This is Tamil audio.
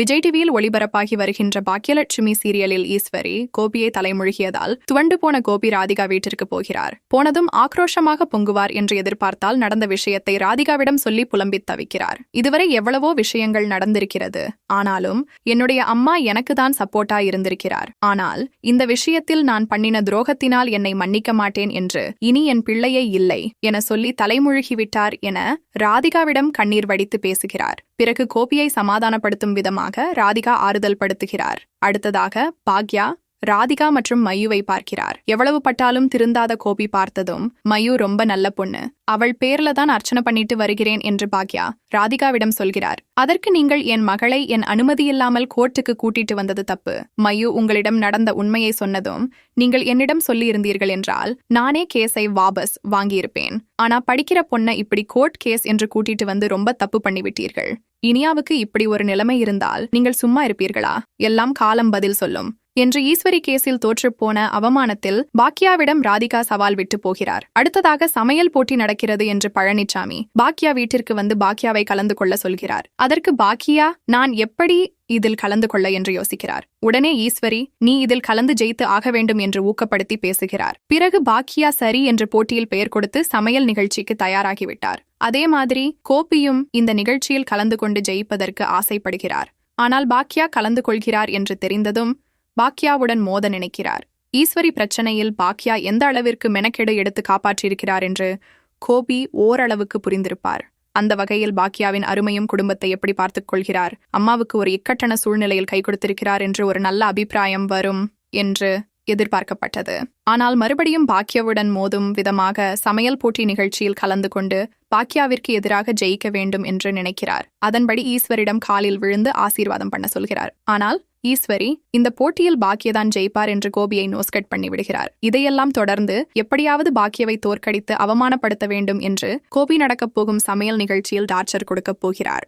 விஜய் டிவியில் ஒளிபரப்பாகி வருகின்ற பாக்கியலட்சுமி சீரியலில் ஈஸ்வரி கோபியை தலைமுழுகியதால் துவண்டு போன கோபி ராதிகா வீட்டிற்கு போகிறார். போனதும் ஆக்ரோஷமாக பொங்குவார் என்று எதிர்பார்த்தால் நடந்த விஷயத்தை ராதிகாவிடம் சொல்லி புலம்பி தவிக்கிறார். இதுவரை எவ்வளவோ விஷயங்கள் நடந்திருக்கிறது. ஆனாலும் என்னுடைய அம்மா எனக்கு தான் சப்போர்ட்டா இருந்திருக்கிறார். ஆனால் இந்த விஷயத்தில் நான் பண்ணின துரோகத்தினால் என்னை மன்னிக்க மாட்டேன் என்று இனி என் பிள்ளையை இல்லை என சொல்லி தலைமுழுகிவிட்டார் என ராதிகாவிடம் கண்ணீர் வடித்து பேசுகிறார். பிறகு கோபியை சமாதானப்படுத்தும் விதமாக ராதிகா ஆறுதல் படுத்துகிறார். அடுத்ததாக பாக்யா ராதிகா மற்றும் மயுவை பார்க்கிறார். எவ்வளவு பட்டாலும் திருந்தாத கோபி பார்த்ததும் மயு ரொம்ப நல்ல பொண்ணு. அவள் பேர்ல தான் அர்ச்சனை பண்ணிட்டு வருகிறேன் என்று பாக்யா ராதிகாவிடம் சொல்கிறார். அதற்கு நீங்கள் என் மகளை என் அனுமதி இல்லாமல் கோர்ட்டுக்கு கூட்டிட்டு வந்தது தப்பு. மயு உங்களிடம் நடந்த உண்மையை சொன்னதும் நீங்கள் என்னிடம் சொல்லியிருந்தீர்கள் என்றால் நானே கேஸை வாபஸ் வாங்கியிருப்பேன். ஆனா படிக்கிற பொண்ணை இப்படி கோர்ட் கேஸ் என்று கூட்டிட்டு வந்து ரொம்ப தப்பு பண்ணிவிட்டீர்கள். இனியாவுக்கு இப்படி ஒரு நிலைமை இருந்தால் நீங்கள் சும்மா இருப்பீர்களா? எல்லாம் காலம் பதில் சொல்லும். என்று ஈஸ்வரி கேஸில் தோற்றுப்போன அவமானத்தில் பாக்கியாவிடம் ராதிகா சவால் விட்டு போகிறார். அடுத்ததாக சமையல் போட்டி நடக்கிறது என்று பழனிசாமி பாக்கியா வீட்டிற்கு வந்து பாக்கியாவை கலந்து கொள்ள சொல்கிறார். அதற்கு பாக்கியா நான் எப்படி இதில் கலந்து கொள்ள என்று யோசிக்கிறார். உடனே ஈஸ்வரி நீ இதில் கலந்து ஜெயித்து ஆக வேண்டும் என்று ஊக்கப்படுத்தி பேசுகிறார். பிறகு பாக்கியா சரி என்று போட்டியில் பெயர் கொடுத்து சமையல் நிகழ்ச்சிக்கு தயாராகிவிட்டார். அதே மாதிரி கோபியும் இந்த நிகழ்ச்சியில் கலந்து கொண்டு ஜெயிப்பதற்கு ஆசைப்படுகிறார். ஆனால் பாக்கியா கலந்து கொள்கிறார் என்று தெரிந்ததும் பாக்யாவுடன் மோத நினைக்கிறார். ஈஸ்வரி பிரச்சனையில் பாக்யா எந்த அளவிற்கு மெனக்கெடு எடுத்து காப்பாற்றியிருக்கிறார் என்று கோபி ஓரளவுக்கு புரிந்திருப்பார். அந்த வகையில் பாக்யாவின் அருமையும் குடும்பத்தை எப்படி பார்த்துக் கொள்கிறார்? அம்மாவுக்கு ஒரு இக்கட்டண சூழ்நிலையில் கை கொடுத்திருக்கிறார் என்று ஒரு நல்ல அபிப்பிராயம் வரும் என்று எதிர்பார்க்கப்பட்டது. ஆனால் மறுபடியும் பாக்யாவுடன் மோதும் விதமாக சமையல் போட்டி நிகழ்ச்சியில் கலந்து கொண்டு பாக்யாவிற்கு எதிராக ஜெயிக்க வேண்டும் என்று நினைக்கிறார். அதன்படி ஈஸ்வரிடம் காலில் விழுந்து ஆசீர்வாதம் பண்ண சொல்கிறார். ஆனால் ஈஸ்வரி இந்த போட்டியில் பாக்கியதான் ஜெயிப்பார் என்று கோபியை நோஸ்கட் பண்ணி விடுகிறார் இதையெல்லாம் தொடர்ந்து எப்படியாவது பாக்கியவை தோற்கடித்து அவமானப்படுத்த வேண்டும் என்று கோபி நடக்கப் போகும் சமையல் நிகழ்ச்சியில் டார்ச்சர் கொடுக்கப் போகிறார்.